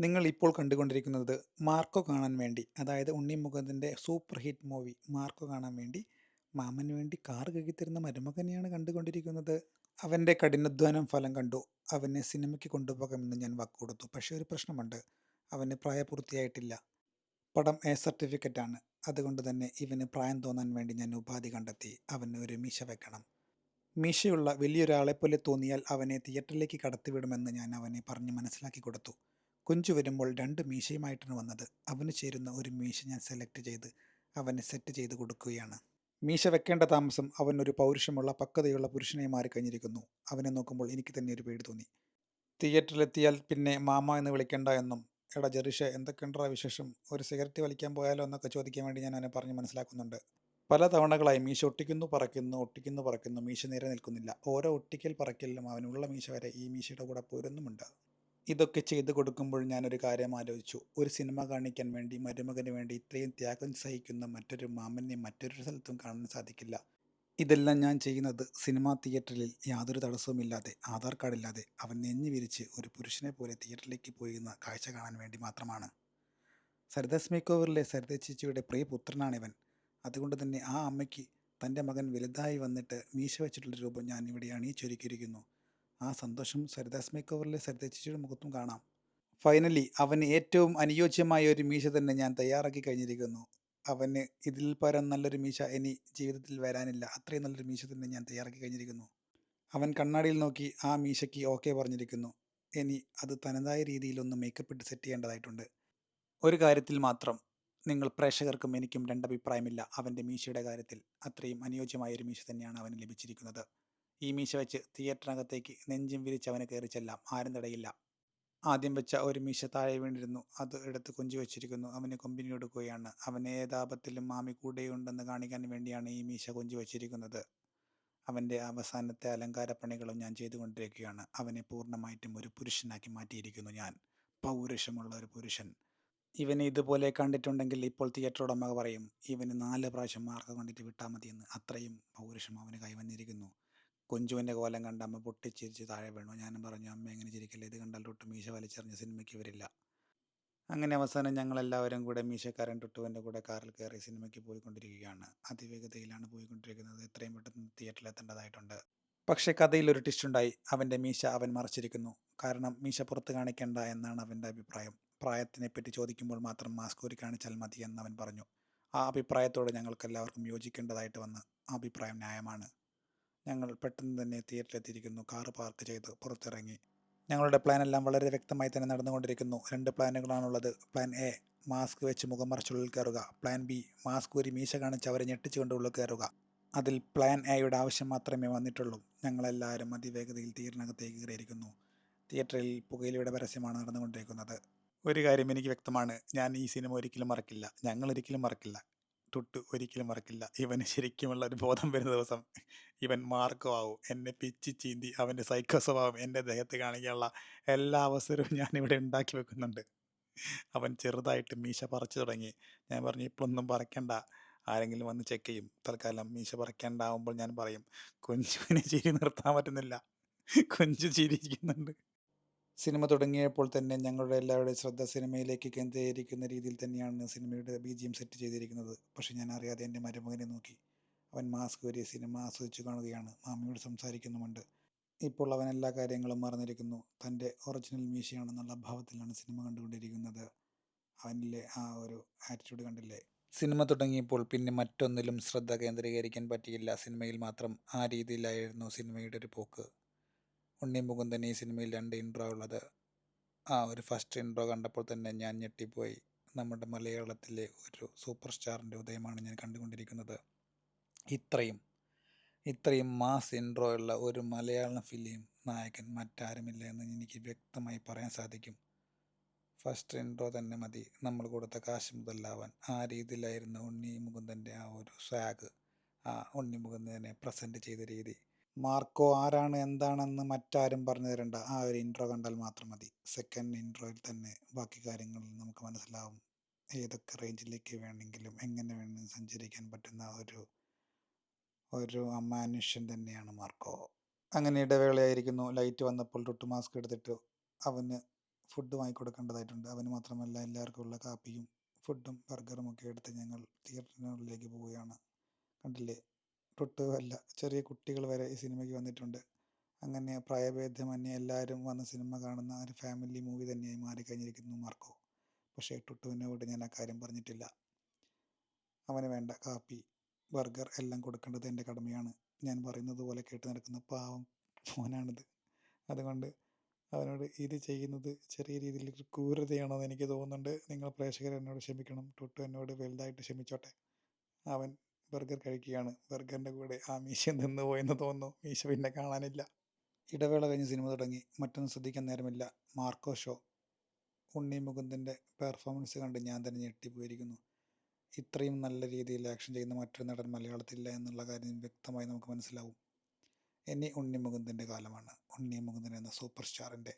നിങ്ങൾ ഇപ്പോൾ കണ്ടുകൊണ്ടിരിക്കുന്നത് മാർക്കോ കാണാൻ വേണ്ടി അതായത് ഉണ്ണി മുഖത്തിന്റെ സൂപ്പർ ഹിറ്റ് മൂവി മാർക്കോ കാണാൻ വേണ്ടി മാമന് വേണ്ടി കാർ കഴുകിത്തരുന്ന മരുമകനെയാണ് കണ്ടുകൊണ്ടിരിക്കുന്നത്. അവന്റെ കഠിനാധ്വാനം ഫലം കണ്ടു. അവനെ സിനിമയ്ക്ക് കൊണ്ടുപോകാമെന്ന് ഞാൻ വാക്ക് കൊടുത്തു. പക്ഷേ ഒരു പ്രശ്നമുണ്ട്. അവന് പ്രായപൂർത്തിയായിട്ടില്ല. പടം എ സർട്ടിഫിക്കറ്റാണ് അതുകൊണ്ട് തന്നെ ഇവന് പ്രായം തോന്നാൻ വേണ്ടി ഞാൻ ഉപാധി കണ്ടെത്തി. അവന് ഒരു മീശ വെക്കണം. മീശയുള്ള വലിയൊരാളെപ്പോലെ തോന്നിയാൽ അവനെ തിയേറ്ററിലേക്ക് കടത്തിവിടുമെന്ന് ഞാൻ അവനെ പറഞ്ഞ് മനസ്സിലാക്കി കൊടുത്തു. കുഞ്ചു വരുമ്പോൾ രണ്ട് മീശയുമായിട്ടാണ് വന്നത്. അവന് ചേരുന്ന ഒരു മീശ ഞാൻ സെലക്ട് ചെയ്ത് അവനെ സെറ്റ് ചെയ്ത് കൊടുക്കുകയാണ്. മീശ വെക്കേണ്ട താമസം അവൻ ഒരു പൗരുഷമുള്ള പക്വതയുള്ള പുരുഷനായി മാറിക്കഴിഞ്ഞിരിക്കുന്നു അവനെ നോക്കുമ്പോൾ എനിക്ക് തന്നെ ഒരു പേടി തോന്നി. തിയേറ്ററിലെത്തിയാൽ പിന്നെ മാമ എന്ന് വിളിക്കണ്ട എന്നും എടാ ജെറിഷ എന്തൊക്കെയുണ്ടാ വിശേഷം? ഒരു സിഗരറ്റ് വലിക്കാൻ പോയാലോ? എന്നൊക്കെ ചോദിക്കാൻ വേണ്ടി ഞാൻ അവനെ പറഞ്ഞ് മനസ്സിലാക്കുന്നുണ്ട്. പല തവണകളായി മീശ ഒട്ടിക്കുന്നു പറക്കുന്നു ഒട്ടിക്കുന്നു പറക്കുന്നു മീശ നേരെ നിൽക്കുന്നില്ല. ഓരോ ഒട്ടിക്കൽ പറക്കലിലും അവനുള്ള മീശ വരെ ഈ മീശയുടെ കൂടെ പോരുന്നുമുണ്ട്. ഇതൊക്കെ ചെയ്തു കൊടുക്കുമ്പോൾ ഞാനൊരു കാര്യം ആലോചിച്ചു. ഒരു സിനിമ കാണിക്കാൻ വേണ്ടി മരുമകന് വേണ്ടി ഇത്രയും ത്യാഗം സഹിക്കുന്ന മറ്റൊരു മാമനെ മറ്റൊരു സ്ഥലത്തും കാണാൻ സാധിക്കില്ല. ഇതെല്ലാം ഞാൻ ചെയ്യുന്നത് സിനിമാ തിയേറ്ററിൽ യാതൊരു തടസ്സവുമില്ലാതെ ആധാർ കാർഡില്ലാതെ അവൻ നെഞ്ഞു വിരിച്ച് ഒരു പുരുഷനെ പോലെ തിയേറ്ററിലേക്ക് പോയിരുന്ന കാഴ്ച കാണാൻ വേണ്ടി മാത്രമാണ്. സരിതാസ് മേക്കോവറിലെ സരിത ചേച്ചിയുടെ പ്രിയപുത്രനാണിവൻ അതുകൊണ്ട് തന്നെ ആ അമ്മയ്ക്ക് തന്റെ മകൻ വലുതായി വന്നിട്ട് മീശ വെച്ചിട്ടുള്ള രൂപം ഞാൻ ഇവിടെ അണിയിച്ചൊരുക്കിയിരിക്കുന്നു. ആ സന്തോഷം സരിത ചേച്ചിയുടെ മുഖത്തും കാണാം. ഫൈനലി അവന് ഏറ്റവും അനുയോജ്യമായ ഒരു മീശ തന്നെ ഞാൻ തയ്യാറാക്കി കഴിഞ്ഞിരിക്കുന്നു. അവന് ഇതിൽ പരം നല്ലൊരു മീശ ഇനി ജീവിതത്തിൽ വരാനില്ല. അത്രയും നല്ലൊരു മീശ തന്നെ ഞാൻ തയ്യാറാക്കി കഴിഞ്ഞിരിക്കുന്നു. അവൻ കണ്ണാടിയിൽ നോക്കി ആ മീശയ്ക്ക് ഓക്കെ പറഞ്ഞിരിക്കുന്നു. ഇനി അത് തനതായ രീതിയിലൊന്ന് മേക്കപ്പ് ഇട്ട് സെറ്റ് ചെയ്യേണ്ടതായിട്ടുണ്ട്. ഒരു കാര്യത്തിൽ മാത്രം നിങ്ങൾ പ്രേക്ഷകർക്കും എനിക്കും രണ്ടഭിപ്രായമില്ല അവന്റെ മീശയുടെ കാര്യത്തിൽ. അത്രയും അനുയോജ്യമായ ഒരു മീശ തന്നെയാണ് അവന് ലഭിച്ചിരിക്കുന്നത്. ഈ മീശ വെച്ച് തിയേറ്ററിനകത്തേക്ക് നെഞ്ചും വിരിച്ച് അവന് കയറി ചെല്ലാം. ആരും തടയില്ല. ആദ്യം വെച്ച ഒരു മീശ താഴെ വീണിരുന്നു. അത് എടുത്ത് കൊഞ്ചി വെച്ചിരിക്കുന്നു. അവന് കൊമ്പിനി കൊടുക്കുകയാണ്. അവൻ ഏതാപത്തിലും മാമി കൂടെയുണ്ടെന്ന് കാണിക്കാൻ വേണ്ടിയാണ് ഈ മീശ കൊഞ്ചി വെച്ചിരിക്കുന്നത്. അവന്റെ അവസാനത്തെ അലങ്കാര പണികളും ഞാൻ ചെയ്തുകൊണ്ടിരിക്കുകയാണ്. അവനെ പൂർണമായിട്ടും ഒരു പുരുഷനാക്കി മാറ്റിയിരിക്കുന്നു ഞാൻ. പൗരുഷമുള്ള ഒരു പുരുഷൻ. ഇവനെ ഇതുപോലെ കണ്ടിട്ടുണ്ടെങ്കിൽ ഇപ്പോൾ തിയേറ്റർ ഉടമ പറയും ഇവന് നാല് പ്രാവശ്യം മാർക്ക് കണ്ടിട്ട് വിട്ടാൽ മതിയെന്ന്. അത്രയും പൗരുഷം അവന് കൈവന്നിരിക്കുന്നു. കുഞ്ചുവിന്റെ കോലം കണ്ട അമ്മ പൊട്ടിച്ചിരിച്ച് താഴെ വീണു. ഞാനും പറഞ്ഞു അമ്മ എങ്ങനെ ചിരിക്കില്ല? ഇത് കണ്ടാൽ തൊട്ട് മീശ വലിച്ചെറിഞ്ഞ സിനിമയ്ക്ക് വരില്ല. അങ്ങനെ അവസാനം ഞങ്ങളെല്ലാവരും കൂടെ മീശക്കാരൻ ടുട്ടുവിന്റെ കൂടെ കാറിൽ കയറി സിനിമയ്ക്ക് പോയിക്കൊണ്ടിരിക്കുകയാണ്. അതിവേഗതയിലാണ് പോയിക്കൊണ്ടിരിക്കുന്നത്. എത്രയും പെട്ടെന്ന് തിയേറ്ററിൽ എത്തേണ്ടതായിട്ടുണ്ട്. പക്ഷേ കഥയിൽ ഒരു ടിസ്റ്റ് ഉണ്ടായി. അവന്റെ മീശ അവൻ മറച്ചിരിക്കുന്നു. കാരണം മീശ പുറത്ത് കാണിക്കേണ്ട എന്നാണ് അവന്റെ അഭിപ്രായം. പ്രായത്തിനെ പറ്റി ചോദിക്കുമ്പോൾ മാത്രം മാസ്ക് ഒരു കാണിച്ചാൽ മതി അവൻ പറഞ്ഞു. ആ അഭിപ്രായത്തോട് ഞങ്ങൾക്ക് എല്ലാവർക്കും യോജിക്കേണ്ടതായിട്ട് വന്ന് ആ അഭിപ്രായം ന്യായമാണ്. ഞങ്ങൾ പെട്ടെന്ന് തന്നെ തിയേറ്ററിലെത്തിയിരിക്കുന്നു. കാറ് പാർക്ക് ചെയ്ത് പുറത്തിറങ്ങി. ഞങ്ങളുടെ പ്ലാൻ എല്ലാം വളരെ വ്യക്തമായി തന്നെ നടന്നുകൊണ്ടിരിക്കുന്നു. രണ്ട് പ്ലാനുകളാണുള്ളത്. പ്ലാൻ എ മാസ്ക് വെച്ച് മുഖം മറച്ചുള്ളിൽ കയറുക. പ്ലാൻ ബി മാസ്ക് ഒരു മീശ കാണിച്ച് അവരെ ഞെട്ടിച്ചുകൊണ്ട് ഉള്ളിൽ കയറുക. അതിൽ പ്ലാൻ എയുടെ ആവശ്യം മാത്രമേ വന്നിട്ടുള്ളൂ. ഞങ്ങളെല്ലാവരും അതിവേഗതയിൽ തിയേറ്ററിനകത്തേക്ക് കയറിയിരിക്കുന്നു. തിയേറ്ററിൽ പുകയിലയുടെ പരസ്യമാണ് നടന്നുകൊണ്ടിരിക്കുന്നത്. ഒരു കാര്യം എനിക്ക് വ്യക്തമാണ്. ഞാൻ ഈ സിനിമ ഒരിക്കലും മറക്കില്ല. ഞങ്ങൾ ഒരിക്കലും മറക്കില്ല. തൊട്ട് ഒരിക്കലും മറക്കില്ല. ഇവന് ശരിക്കുമുള്ള ഒരു ബോധം വരുന്ന ദിവസം. ഇവൻ മാർക്കോ ആവും എന്നെ പിച്ചി ചീന്തി അവന്റെ സൈക്കോ സ്വഭാവം എന്റെ ദേഹത്ത് കാണിക്കാനുള്ള എല്ലാ അവസരവും ഞാൻ ഇവിടെ ഉണ്ടാക്കി വെക്കുന്നുണ്ട്. അവൻ ചെറുതായിട്ട് മീശ പറിച്ചു തുടങ്ങി. ഞാൻ പറഞ്ഞു ഇപ്പോഴൊന്നും പറിക്കണ്ട. ആരെങ്കിലും വന്ന് ചെക്ക് ചെയ്യും. തൽക്കാലം മീശ പറിക്കാണ്ടാവുമ്പോൾ ഞാൻ പറയും കുഞ്ചുവിനെ ചിരി നിർത്താൻ പറ്റുന്നില്ല. കുഞ്ചു ചിരിയിരിക്കുന്നുണ്ട് സിനിമ തുടങ്ങിയപ്പോൾ തന്നെ ഞങ്ങളുടെ എല്ലാവരുടെയും ശ്രദ്ധ സിനിമയിലേക്ക് കേന്ദ്രീകരിക്കുന്ന രീതിയിൽ തന്നെയാണ് സിനിമയുടെ ബി ജി എം സെറ്റ് ചെയ്തിരിക്കുന്നത്. പക്ഷേ ഞാൻ അറിയാതെ എന്റെ മരുമകനെ നോക്കി. അവൻ മാസ്ക് ഒരു സിനിമ ആസ്വദിച്ചു കാണുകയാണ്. മാമിയോട് സംസാരിക്കുന്നുമുണ്ട്. ഇപ്പോൾ അവൻ എല്ലാ കാര്യങ്ങളും മറന്നിരിക്കുന്നു. തന്റെ ഒറിജിനൽ മീശയാണെന്നുള്ള ഭാവത്തിലാണ് സിനിമ കണ്ടുകൊണ്ടിരിക്കുന്നത്. അവനിലെ ആ ഒരു ആറ്റിറ്റ്യൂഡ് കണ്ടില്ലേ? സിനിമ തുടങ്ങിയപ്പോൾ പിന്നെ മറ്റൊന്നിലും ശ്രദ്ധ കേന്ദ്രീകരിക്കാൻ പറ്റിയില്ല. സിനിമയിൽ മാത്രം ആ രീതിയിലായിരുന്നു സിനിമയുടെ ഒരു പോക്ക്. ഉണ്ണി മുകുന്ദൻ ഈ സിനിമയിൽ രണ്ട് ഇൻട്രോ ഉള്ളത്. ആ ഒരു ഫസ്റ്റ് ഇൻട്രോ കണ്ടപ്പോൾ തന്നെ ഞാൻ ഞെട്ടിപ്പോയി. നമ്മുടെ മലയാളത്തിലെ ഒരു സൂപ്പർ സ്റ്റാറിന്റെ ഉദയമാണ് ഞാൻ കണ്ടുകൊണ്ടിരിക്കുന്നത്. ഇത്രയും. ഇത്രയും മാസ് ഇൻട്രോ ഉള്ള ഒരു മലയാളം ഫിലിം നായകൻ മറ്റാരുമില്ല എന്ന് എനിക്ക് വ്യക്തമായി പറയാൻ സാധിക്കും. ഫസ്റ്റ് ഇൻട്രോ തന്നെ മതി. നമ്മൾ കൊടുത്ത കാശ് മുതലാവാൻ. ആ രീതിയിലായിരുന്നു ഉണ്ണി മുകുന്ദന്റെ ആ ഒരു സാഗ് ആ ഉണ്ണി മുകുന്ദനെ പ്രസന്റ് ചെയ്ത രീതി. മാർക്കോ ആരാണ് എന്താണെന്ന് മറ്റാരും പറഞ്ഞു തരേണ്ട. ആ ഒരു ഇൻട്രോ കണ്ടാൽ മാത്രം മതി. സെക്കൻഡ് ഇൻട്രോയിൽ തന്നെ ബാക്കി കാര്യങ്ങൾ നമുക്ക് മനസ്സിലാവും. ഏതൊക്കെ റേഞ്ചിലേക്ക് വേണമെങ്കിലും എങ്ങനെ വേണമെങ്കിലും സഞ്ചരിക്കാൻ പറ്റുന്ന ഒരു ഒരു അമാനുഷ്യൻ തന്നെയാണ് മാർക്കോ. അങ്ങനെ ഇടവേളയായിരിക്കുന്നു. ലൈറ്റ് വന്നപ്പോൾ തൊട്ട് മാസ്ക് എടുത്തിട്ട് അവന് ഫുഡ് വാങ്ങിക്കൊടുക്കേണ്ടതായിട്ടുണ്ട്. അവന് മാത്രമല്ല എല്ലാവർക്കും ഉള്ള കാപ്പിയും ഫുഡും ബർഗറും ഒക്കെ എടുത്ത് ഞങ്ങൾ തിയേറ്ററിനുള്ളിലേക്ക് പോവുകയാണ്. കണ്ടില്ലേ? തൊട്ട് അല്ല ചെറിയ കുട്ടികൾ വരെ ഈ സിനിമയ്ക്ക് വന്നിട്ടുണ്ട്. അങ്ങനെ പ്രായഭേദമന്യേ എല്ലാവരും വന്ന് സിനിമ കാണുന്ന ഒരു ഫാമിലി മൂവി തന്നെയായി മാറിക്കഴിഞ്ഞിരിക്കുന്നു മാർക്കോ. പക്ഷേ ടുട്ടുവിനോട് ഞാൻ ആ കാര്യം പറഞ്ഞിട്ടില്ല. അവന് വേണ്ട കാപ്പി. ബർഗർ എല്ലാം കൊടുക്കേണ്ടത് എന്റെ കടമയാണ്. ഞാൻ പറയുന്നത് പോലെ കേട്ട് നടക്കുന്ന പാവം മോനാണിത്. അതുകൊണ്ട് അവനോട് ഇത് ചെയ്യുന്നത് ചെറിയ രീതിയിൽ ക്രൂരതയാണോ എന്ന് എനിക്ക് തോന്നുന്നുണ്ട്. നിങ്ങൾ പ്രേക്ഷകർ എന്നോട് ക്ഷമിക്കണം. ടുട്ടു എന്നോട് വലുതായിട്ട് ക്ഷമിച്ചോട്ടെ. അവൻ ബർഗർ കഴിക്കുകയാണ്. ബർഗറിന്റെ കൂടെ ആ മീശ നിന്ന് പോയെന്ന് തോന്നുന്നു. മീശ പിന്നെ കാണാനില്ല. ഇടവേള കഴിഞ്ഞ് സിനിമ തുടങ്ങി. മറ്റൊന്നും ശ്രദ്ധിക്കാൻ നേരമില്ല. Marco show. ഉണ്ണി മുകുന്ദന്റെ പെർഫോമൻസ് കണ്ട് ഞാൻ തന്നെ ഞെട്ടിപ്പോയിരിക്കുന്നു. ഇത്രയും നല്ല രീതിയിൽ ആക്ഷൻ ചെയ്യുന്ന മറ്റൊരു നടൻ മലയാളത്തിലില്ല എന്നുള്ള കാര്യം വ്യക്തമായി നമുക്ക് മനസ്സിലാവും. ഇനി ഉണ്ണി മുകുന്ദന്റെ കാലമാണ്. ഉണ്ണി മുകുന്ദൻ എന്ന സൂപ്പർ സ്റ്റാറിന്റെ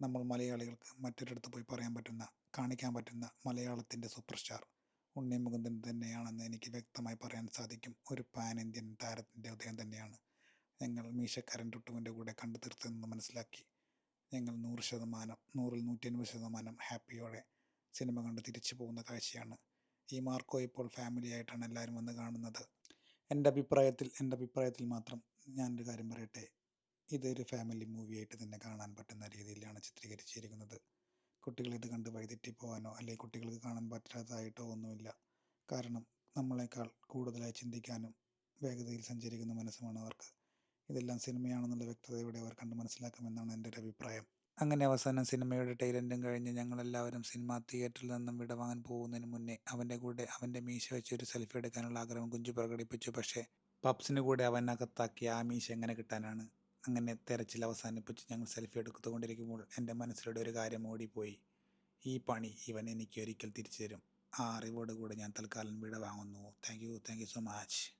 നമ്മൾ മലയാളികൾക്ക് മറ്റൊരിടത്ത് പോയി പറയാൻ പറ്റുന്ന കാണിക്കാൻ പറ്റുന്ന മലയാളത്തിന്റെ സൂപ്പർ സ്റ്റാർ ഉണ്ണി മുകുന്ദൻ തന്നെയാണെന്ന് എനിക്ക് വ്യക്തമായി പറയാൻ സാധിക്കും. ഒരു പാൻ ഇന്ത്യൻ താരത്തിന്റെ ഉദയം തന്നെയാണ്. ഞങ്ങൾ മീശക്കാരൻ ടുട്ടുവിന്റെ കൂടെ കണ്ടു തീർത്തെന്ന് മനസ്സിലാക്കി. ഞങ്ങൾ നൂറ് ശതമാനം നൂറിൽ നൂറ്റി അൻപത് ശതമാനം ഹാപ്പിയോടെ സിനിമ കണ്ട് തിരിച്ചു പോകുന്ന കാഴ്ചയാണ് ഈ മാർക്കോ ഇപ്പോൾ ഫാമിലി ആയിട്ടാണ് എല്ലാവരും വന്ന് കാണുന്നത്. എന്റെ അഭിപ്രായത്തിൽ എന്റെ അഭിപ്രായത്തിൽ മാത്രം ഞാനൊരു കാര്യം പറയട്ടെ. ഇതൊരു ഫാമിലി മൂവിയായിട്ട് തന്നെ കാണാൻ പറ്റുന്ന രീതിയിലാണ് ചിത്രീകരിച്ചിരിക്കുന്നത്. കുട്ടികൾ ഇത് കണ്ട് വഴിതെറ്റി പോകാനോ അല്ലെങ്കിൽ കുട്ടികൾക്ക് കാണാൻ പറ്റാത്തതായിട്ടോ ഒന്നുമില്ല. കാരണം നമ്മളെക്കാൾ കൂടുതലായി ചിന്തിക്കാനും വേഗതയിൽ സഞ്ചരിക്കുന്ന മനസ്സുമാണ് അവർക്ക്. ഇതെല്ലാം സിനിമയാണെന്നുള്ള വ്യക്തതയോടെ അവർ കണ്ട് മനസ്സിലാക്കുമെന്നാണ് എന്റെ ഒരു അഭിപ്രായം. അങ്ങനെ അവസാനം സിനിമയുടെ ടൈലന്റും കഴിഞ്ഞ് ഞങ്ങളെല്ലാവരും സിനിമാ തിയേറ്ററിൽ നിന്നും വിടവാങ്ങാൻ പോകുന്നതിന് മുന്നേ അവന്റെ കൂടെ അവന്റെ മീശ വെച്ച് ഒരു സെൽഫി എടുക്കാനുള്ള ആഗ്രഹം കുഞ്ചു പ്രകടിപ്പിച്ചു. പക്ഷേ പപ്സിന് കൂടെ അവൻ അകത്താക്കി ആ മീശ എങ്ങനെ കിട്ടാനാണ്? അങ്ങനെ തെരച്ചിൽ അവസാനിപ്പിച്ച് ഞങ്ങൾ സെൽഫി എടുത്തുകൊണ്ടിരിക്കുമ്പോൾ എന്റെ മനസ്സിലൂടെ ഒരു കാര്യം ഓടിപ്പോയി. ഈ പണി ഇവൻ എനിക്ക് ഒരിക്കൽ തിരിച്ചു തരും. ആ അറിവോട് കൂടെ ഞാൻ തൽക്കാലം വിട വാങ്ങുന്നു thank you. Thank you so much.